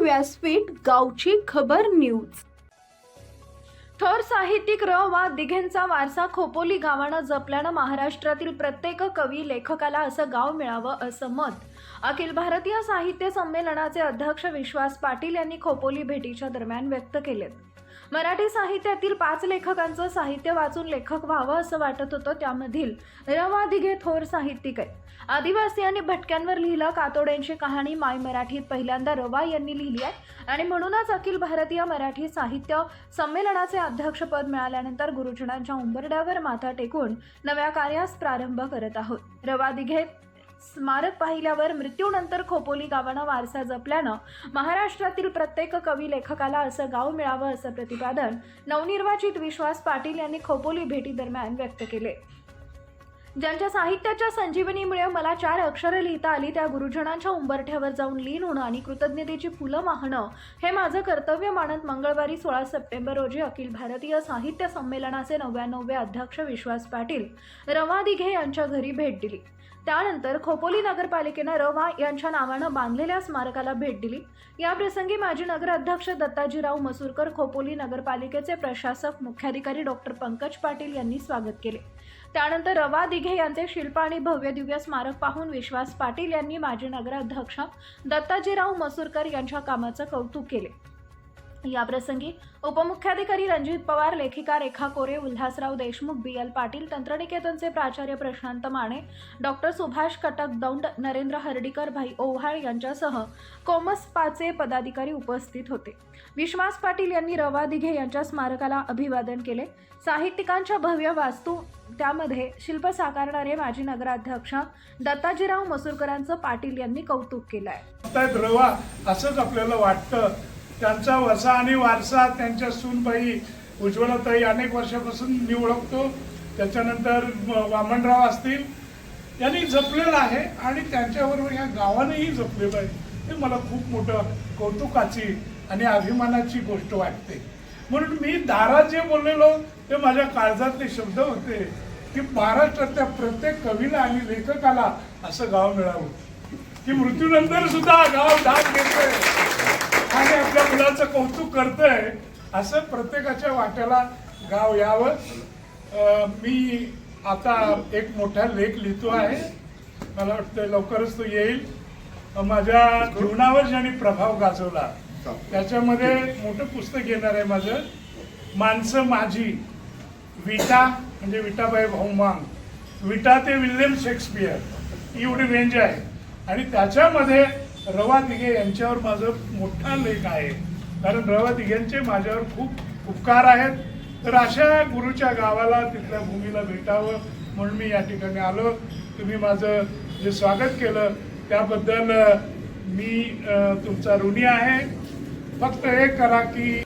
व्यासपीठ गावची खबर न्यूज. थोर साहित्यिक र वा दिघेंचा वारसा खोपोली गावानं जपल्यानं महाराष्ट्रातील प्रत्येक कवी लेखकाला असं गाव मिळावं असं मत. अखिल भारतीय साहित्य संमेलनाचे अध्यक्ष विश्वास पाटील यांनी खोपोली भेटीच्या दरम्यान व्यक्त केलेत. मराठी साहित्यातील पाच लेखकांचं साहित्य वाचून लेखक व्हावं असं वाटत होतं त्यामधील रवा दिघे थोर साहित्यिक आहेत. आदिवासी आणि भटक्यांवर लिहिलं कातोड्यांची कहाणी माय मराठीत पहिल्यांदा रवा यांनी लिहिली आहे. आणि म्हणूनच अखिल भारतीय मराठी साहित्य संमेलनाचे अध्यक्षपद मिळाल्यानंतर गुरुजनांच्या उंबरड्यावर माथा टेकून नव्या कार्यास प्रारंभ करत आहोत. रवा दिघे स्मारक पाहिल्यावर मृत्यूनंतर खोपोली गावानं वारसा जपल्यानं महाराष्ट्रातील प्रत्येक कवी लेखकाला असं गाव मिळावं असं प्रतिपादन नवनिर्वाचित विश्वास पाटील यांनी खोपोली भेटीदरम्यान व्यक्त केले. ज्यांच्या साहित्याच्या संजीवनीमुळे मला चार अक्षरं लिहिता आली त्या गुरुजनांच्या उंबरठ्यावर जाऊन लीन होणं आणि कृतज्ञतेची फुलं वाहणं हे माझं कर्तव्य मानत मंगळवारी सोळा सप्टेंबर रोजी अखिल भारतीय साहित्य संमेलनाचे नव्याण्णववे अध्यक्ष विश्वास पाटील रवा दिघे यांच्या घरी भेट दिली. त्यानंतर खोपोली नगरपालिकेनं रवा यांच्या नावानं बांधलेल्या स्मारकाला भेट दिली. याप्रसंगी माजी नगराध्यक्ष दत्ताजीराव मसूरकर खोपोली नगरपालिकेचे प्रशासक मुख्याधिकारी डॉक्टर पंकज पाटील यांनी स्वागत केले. त्यानंतर रवा दिघे यांचे शिल्प आणि भव्य दिव्य स्मारक पाहून विश्वास पाटील यांनी माजी नगराध्यक्ष दत्ताजीराव मसूरकर यांच्या कामाचं कौतुक केले. याप्रसंगी उपमुख्याधिकारी रणजित पवार लेखिका रेखा कोरे उल्हासराव देशमुख बी एल पाटील तंत्रनिकेतनचे प्राचार्य प्रशांत माने डॉक्टर सुभाष कटक दौंड नरेंद्र हर्डीकर भाई ओव्हाळ यांच्यासह कोमसपाचे पदाधिकारी उपस्थित होते. विश्वास पाटील यांनी रवा दिघे यांच्या स्मारकाला अभिवादन केले. साहित्यिकांच्या भव्य वास्तू त्यामध्ये शिल्प साकारणारे माजी नगराध्यक्ष दत्ताजीराव मसूरकरांचं पाटील यांनी कौतुक केलं आहे रवा असंच आपल्याला वाटतं. त्यांचा वसा आणि वारसा त्यांच्या सूनबाई उज्ज्वलाताई अनेक वर्षापासून मी ओळखतो. त्याच्यानंतर वामनराव असतील. यांनी जपलेलं आहे आणि त्यांच्याबरोबर ह्या गावानेही जपलेलं आहे. हे मला खूप मोठं कौतुकाची आणि अभिमानाची गोष्ट वाटते. म्हणून मी दारात जे बोललेलो ते माझ्या काळजातले शब्द होते की महाराष्ट्रातल्या प्रत्येक कवीला आणि लेखकाला असं गाव मिळावं. की मृत्यूनंतर सुद्धा गाव धाक घेतोय आणि आपल्या मुलाचं कौतुक करतंय. असं प्रत्येकाच्या वाट्याला गाव यावं. मी आता एक मोठा लेख लिहितो आहे. मला वाटतं लवकरच तो येईल. माझ्या जीवनावर ज्याने प्रभाव गाजवला त्याच्यामध्ये मोठं पुस्तक येणार आहे माझं. माणसं माझी विटा म्हणजे विटाबाई भाऊमांग. विटा ते विल्यम शेक्सपियर. एवढी रेंज आहे. आणि त्याच्यामध्ये रवा दिघे यांच्यावर माझं मोठा लेख आहे. कारण रवा दिघेंचे माझ्यावर खूप उपकार आहेत. तर अशा गुरुच्या गावाला तिथल्या भूमीला भेटावं म्हणून मी या ठिकाणी आलो. तुम्ही माझं जे स्वागत केलं त्याबद्दल मी तुमचा ऋणी आहे. फक्त हे करा की